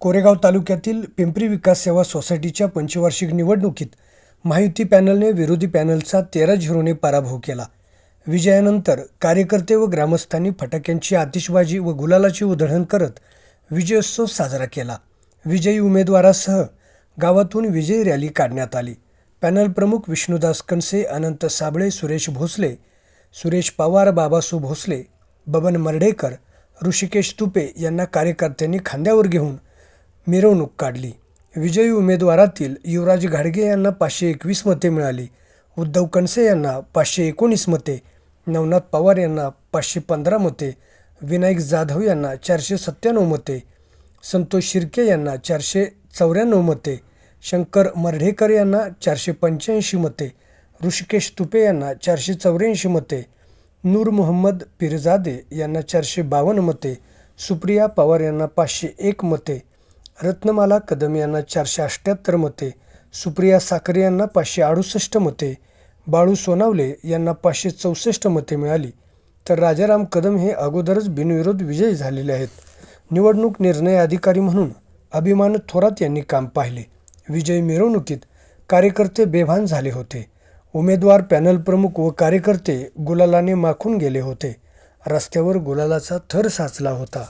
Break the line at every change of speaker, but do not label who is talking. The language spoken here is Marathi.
कोरेगाव तालुक्यातील पिंपरी विकास सेवा सोसायटीच्या पंचवार्षिक निवडणुकीत महायुती पॅनलने विरोधी पॅनलचा तेरा झिरोने पराभव केला. विजयानंतर कार्यकर्ते व ग्रामस्थांनी फटाक्यांची आतिषबाजी व गुलालाची उधळण करत विजयोत्सव साजरा केला. विजयी उमेदवारासह गावातून विजयी रॅली काढण्यात आली. पॅनल प्रमुख विष्णुदास कणसे अनंत साबळे सुरेश भोसले सुरेश पवार बाबासू भोसले बबन मर्डेकर ऋषिकेश तुपे यांना कार्यकर्त्यांनी खांद्यावर घेऊन मिरवणूक काढली. विजयी उमेदवारातील युवराज घाडगे यांना पाचशे एकवीस मते मिळाली. उद्धव कणसे यांना पाचशे एकोणीस मते. नवनाथ पवार यांना पाचशे पंधरा मते. विनायक जाधव यांना चारशे सत्त्याण्णव मते. संतोष शिर्के यांना चारशे चौऱ्याण्णव मते. शंकर मर्ढेकर यांना चारशे पंच्याऐंशी मते. ऋषिकेश तुपे यांना चारशे चौऱ्याऐंशी मते. नूर मोहम्मद पिरजादे यांना चारशे बावन्न मते. सुप्रिया पवार यांना पाचशे एक मते. रत्नमाला कदम यांना चारशे अठ्ठ्याहत्तर मते सुप्रिया साखरे यांना पाचशे अडुसष्ट मते बाळू सोनावले यांना पाचशे चौसष्ट मते मिळाली. तर राजाराम कदम हे अगोदरच बिनविरोध विजयी झालेले आहेत. निवडणूक निर्णय अधिकारी म्हणून अभिमान थोरात यांनी काम पाहिले. विजयी मिरवणुकीत कार्यकर्ते बेभान झाले होते. उमेदवार पॅनल प्रमुख व कार्यकर्ते गुलालाने माखून गेले होते. रस्त्यावर गुलालाचा थर साचला होता.